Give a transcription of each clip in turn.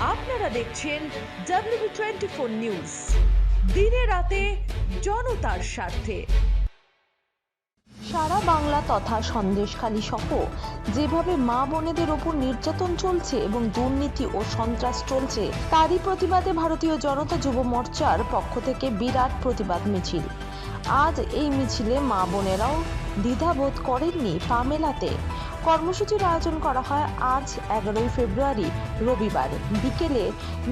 আপনারা দেখছেন W twenty four news দিনে রাতে জনতার স্বার্থে। সারা বাংলা তথা সন্দেশখালী সহ যেভাবে মা বোনেদের ওপর নির্যাতন চলছে এবং দুর্নীতি ও সন্ত্রাস চলছে, তারই প্রতিবাদে ভারতীয় জনতা যুব মোর্চার পক্ষ থেকে বিরাট প্রতিবাদ মিছিল। আজ এই মিছিলে মা বোনেরাও দ্বিধাবোধ করেননি পা মেলাতে কর্মসূচির আয়োজন করা হয় আজ এগারোই ফেব্রুয়ারি, রবিবার। বিকেলে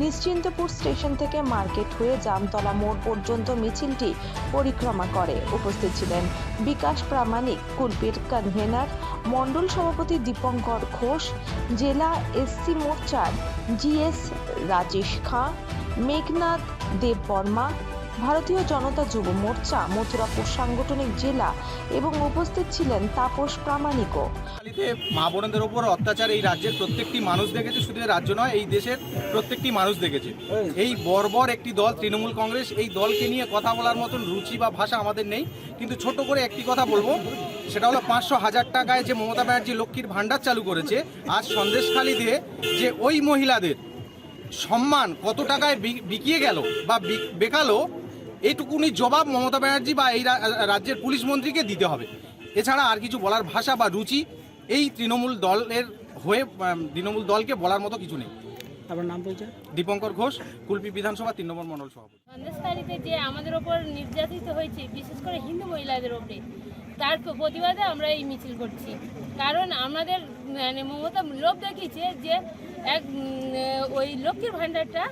নিশ্চিন্তপুর স্টেশন থেকে মার্কেট হয়ে জামতলা মোড় পর্যন্ত মিছিলটি পরিক্রমা করে উপস্থিত ছিলেন বিকাশ প্রামাণিক, কুলপির কনভেনার, মণ্ডল সভাপতি দীপঙ্কর ঘোষ, জেলা এসসি মোর্চার জিএস রাজেশ খাঁ মেঘনাথ দেববর্মা ভারতীয় জনতা যুব মোর্চা মথুরাপুর সাংগঠনিক জেলা এবং উপস্থিত ছিলেন তাপস প্রামাণিকও। বাঙালিতে মা বোনদের ওপর অত্যাচার এই রাজ্যের প্রত্যেকটি মানুষ দেখেছে শুধু রাজ্য নয় এই দেশের প্রত্যেকটি মানুষ দেখেছে। এই। বর্বর একটি দল তৃণমূল কংগ্রেস এই দলকে নিয়ে কথা বলার মতন রুচি বা ভাষা আমাদের নেই কিন্তু ছোট করে একটি কথা বলব সেটা হলো পাঁচশো হাজার টাকায় যে মমতা ব্যানার্জি লক্ষ্মীর ভাণ্ডার চালু করেছে আজ সন্দেশখালী দিয়ে যে ওই মহিলাদের সম্মান কত টাকায় বিকিয়ে গেল বা বেকালো এইটুকুনি জবাব মমতা ব্যানার্জি বা এই রাজ্যের পুলিশ মন্ত্রীকে দিতে হবে। এছাড়া আর কিছু বলার ভাষা বা রুচি এই তৃণমূল দলের হয়ে তৃণমূল দলকে বলার মতো কিছু নেই। আপনার নাম পরিচয় দীপঙ্কর ঘোষ কুলপি বিধানসভা তিন নম্বর মণ্ডল সভাপতি। সন্দেশকারীতে যে আমাদের ওপর নির্যাতিত হয়েছে বিশেষ করে হিন্দু মহিলাদের ওপরে তার প্রতিবাদে আমরা এই মিছিল করছি। কারণ আমাদের মানে মমতা লোভ দেখিয়েছে যে এক ওই লক্ষ্মীর ভাণ্ডারটা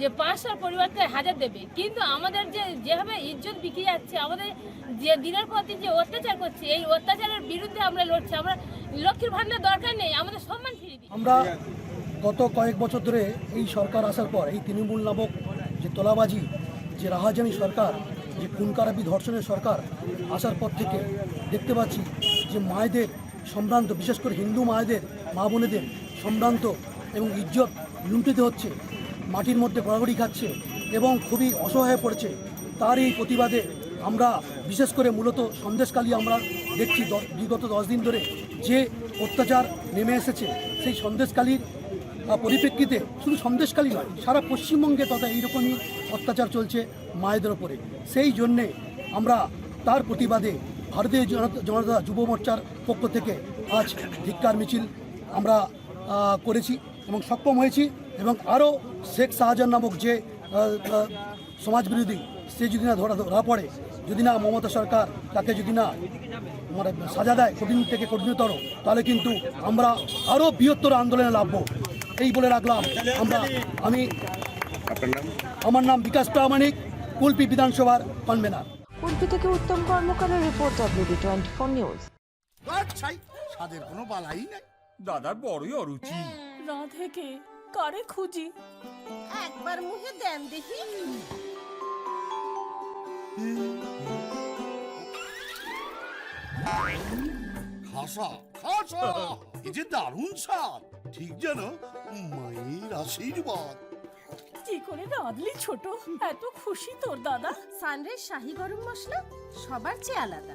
যে পাঁচশোর পরিবর্তে হাজার দেবে। কিন্তু আমাদের যে যেভাবে ইজ্জত বিক্রি যাচ্ছে, আমাদের যে দিনের পর দিন যে অত্যাচার করছে, এই অত্যাচারের বিরুদ্ধে আমরা লড়ছি। আমরা লক্ষ্মীর ভাণ্ডার দরকার নেই, আমাদের সম্মান ফিরিয়ে দিই আমরা গত কয়েক বছর ধরে এই সরকার আসার পর, এই তৃণমূল নামক যে তোলাবাজি, যে রাহাজানি সরকার, যে খুনকারাবি ধর্ষণের সরকার আসার পর থেকে দেখতে পাচ্ছি যে মায়েদের সম্ভ্রান্ত, বিশেষ করে হিন্দু মায়েদের, মা বোনেদের সম্ভ্রান্ত এবং ইজ্জত লুণ্ঠিত হচ্ছে। মাটির মধ্যে গড়াগড়ি খাচ্ছে এবং খুবই অসহায় পড়েছে। তার এই প্রতিবাদে আমরা, বিশেষ করে মূলত সন্দেশকালী আমরা দেখছি বিগত দশ দিন ধরে যে অত্যাচার নেমে এসেছে, সেই সন্দেশকালীর পরিপ্রেক্ষিতে শুধু সন্দেশকালী নয়, সারা পশ্চিমবঙ্গে তথা এইরকমই অত্যাচার চলছে মায়েদের ওপরে। সেই জন্যে আমরা তার প্রতিবাদে ভারতীয় জনতা যুব মোর্চার পক্ষ থেকে আজ ধিক্কার মিছিল আমরা করেছি এবং সক্ষম হয়েছি। এবং আরও শেখ শাহজাহান নামক যে সমাজবিরোধী সে যদি না ধরা ধরা পড়ে যদি না মমতা সরকার তাকে যদি না মানে সাজা দেয় কঠিন থেকে কঠিনতর তাহলে কিন্তু আমরা আরও বৃহত্তর আন্দোলনে লাভব এই বলে রাখলাম আমরা। আমি আমার নাম বিকাশ প্রামাণিক কুলপি বিধানসভার কনভেনার। উল্পি থেকে Uttam কর্মকারের report WB twenty four news ছাই স্বাদের কোনো বালাই নাই। দাদার বড়ই অরুচি। রাধেকে কারে খুঁজি। একবার মুখে দেন দেখি। খাসা খাসা এই যে দারুণ স্বাদ। ঠিক যেন মায়ের আশীর্বাদ। কি করে রাঁধলি ছোট? এত খুশি তোর দাদা। সানরাইজ শাহি গরম মশলা সবার চেয়ে আলাদা।